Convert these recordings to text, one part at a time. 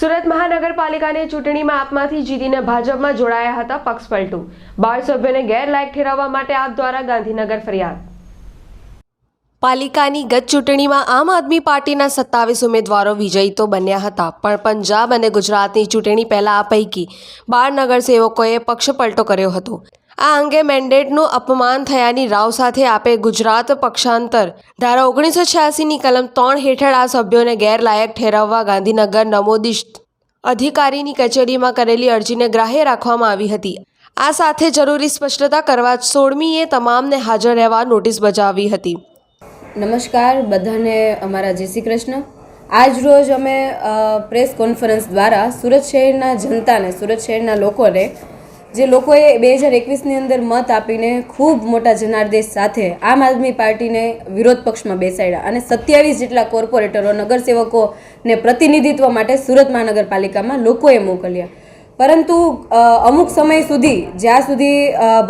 મહાનગરપાલિકાની ચૂંટણીમાં આપમાંથી જીતીને ભાજપમાં જોડાયા હતા પક્ષ પલટું બાળ સભ્યોને ગેરલાયક ઠેરવવા માટે આપ દ્વારા ગાંધીનગર ફરિયાદ. પાલિકાની ગત ચૂંટણીમાં આમ આદમી પાર્ટીના સત્તાવીસ ઉમેદવારો વિજયી તો બન્યા હતા, પણ પંજાબ અને ગુજરાતની ચૂંટણી પહેલા આ પૈકી બાર નગરસેવકોએ પક્ષપલટો કર્યો હતો. આ અંગે મેન્ડેટનું અપમાન થયાની રાવ સાથે આપે ગુજરાત પક્ષાંતર. ધારા ઓગણીસો છ્યાસીની કલમ ત્રણ હેઠળ આ સભ્યોને ગેરલાયક ઠેરવવા ગાંધીનગર નમોદિષ્ટ અધિકારીની કચેરીમાં કરેલી અરજીને ગ્રાહ્ય રાખવામાં આવી હતી. આ સાથે જરૂરી સ્પષ્ટતા કરવા સોળમીએ તમામને હાજર રહેવા નોટિસ બજાવી હતી. નમસ્કાર, બધાને અમારા જય શ્રી કૃષ્ણ. આજ રોજ અમે પ્રેસ કોન્ફરન્સ દ્વારા સુરત શહેરના જનતાને, સુરત શહેરના લોકોને જે લોકોએ બે હજાર એકવીસની અંદર મત આપીને ખૂબ મોટા જનાદેશ સાથે આમ આદમી પાર્ટીને વિરોધ પક્ષમાં બેસાડ્યા અને સત્યાવીસ જેટલા કોર્પોરેટરો, નગરસેવકોને પ્રતિનિધિત્વ માટે સુરત મહાનગરપાલિકામાં લોકોએ મોકલ્યા. પરંતુ અમુક સમય સુધી, જ્યાં સુધી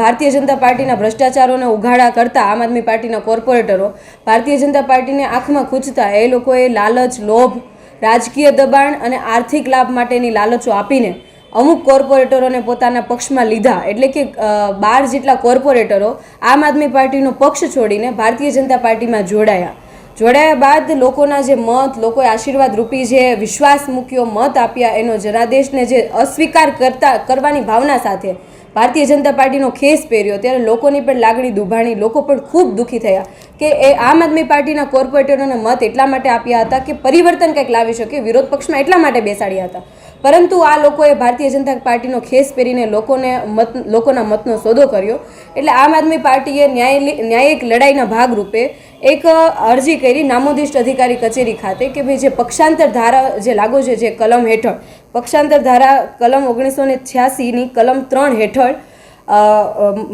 ભારતીય જનતા પાર્ટીના ભ્રષ્ટાચારોને ઉઘાડા કરતા આમ આદમી પાર્ટીના કોર્પોરેટરો ભારતીય જનતા પાર્ટીને આંખમાં ખૂંચતા, એ લોકોએ લાલચ, લોભ, રાજકીય દબાણ અને આર્થિક લાભ માટેની લાલચો આપીને અમુક કોર્પોરેટરોને પોતાના પક્ષમાં લીધા. એટલે કે બાર જેટલા કોર્પોરેટરો આમ આદમી પાર્ટીનો પક્ષ છોડીને ભારતીય જનતા પાર્ટીમાં જોડાયા. જોડાયા બાદ લોકોના જે મત, લોકોએ આશીર્વાદ રૂપી જે વિશ્વાસ મૂક્યો, મત આપ્યા, એનો જનાદેશને જે અસ્વીકાર કરતા, કરવાની ભાવના સાથે ભારતીય જનતા પાર્ટીનો ખેસ પહેર્યો. ત્યારે લોકોની પણ લાગણી દુભાણી, લોકો પણ ખૂબ દુઃખી થયા કે એ આમ આદમી પાર્ટીના કોર્પોરેટરોને મત એટલા માટે આપ્યા હતા કે પરિવર્તન કંઈક લાવી શકે, વિરોધ પક્ષમાં એટલા માટે બેસાડ્યા હતા. પરંતુ આ લોકોએ ભારતીય જનતા પાર્ટીનો ખેસ પહેરીને લોકોને મત, લોકોના મતનો સોદો કર્યો. એટલે આમ આદમી પાર્ટીએ ન્યાય ન્યાયિક લડાઈના ભાગરૂપે એક અરજી કરી નામોદિષ્ટ અધિકારી કચેરી ખાતે કે ભાઈ જે પક્ષાંતર ધારા, જે લાગુ છે જે કલમ હેઠળ, પક્ષાંતર ધારા કલમ ઓગણીસો ને કલમ ત્રણ હેઠળ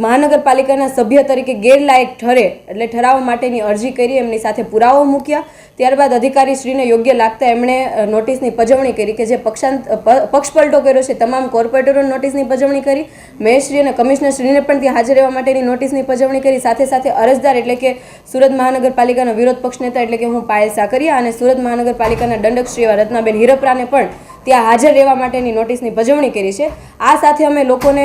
મહાનગરપાલિકાના સભ્ય તરીકે ગેરલાયક ઠરે એટલે ઠરાવવા માટેની અરજી કરી, એમની સાથે પુરાવો મૂક્યા. ત્યારબાદ અધિકારીશ્રીને યોગ્ય લાગતા એમણે નોટિસની પજવણી કરી કે જે પક્ષાંત પક્ષપલટો કર્યો છે, તમામ કોર્પોરેટરો નોટિસની પજવણી કરી. મેયરશ્રી અને કમિશનરશ્રીને પણ ત્યાં હાજર રહેવા માટેની નોટિસની પજવણી કરી. સાથે સાથે અરજદાર એટલે કે સુરત મહાનગરપાલિકાના વિરોધ પક્ષ નેતા એટલે કે હું પાયલ સાકરિયા અને સુરત મહાનગરપાલિકાના દંડક શ્રી એવા રત્નાબેન હિરપરાને પણ ત્યાં હાજર રહેવા માટેની નોટિસની ભજવણી કરી છે. આ સાથે અમે લોકોને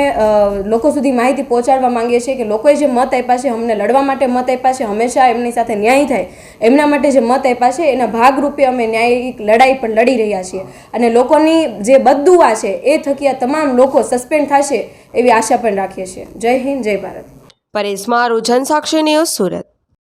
લોકો સુધી માહિતી પહોંચાડવા માંગીએ છીએ કે લોકોએ જે મત આપ્યા છે, અમને લડવા માટે મત આપ્યા છે, હંમેશા એમની સાથે ન્યાય થાય. એમના માટે જે મત આપ્યા છે, એના ભાગરૂપે અમે ન્યાયિક લડાઈ પણ લડી રહ્યા છીએ. અને લોકોની જે બદદુઆ છે, એ થકી તમામ લોકો સસ્પેન્ડ થશે એવી આશા પણ રાખીએ છીએ. જય હિન્દ, જય ભારત. પરેશ મારું, જનસાક્ષી ન્યૂઝ સુરત.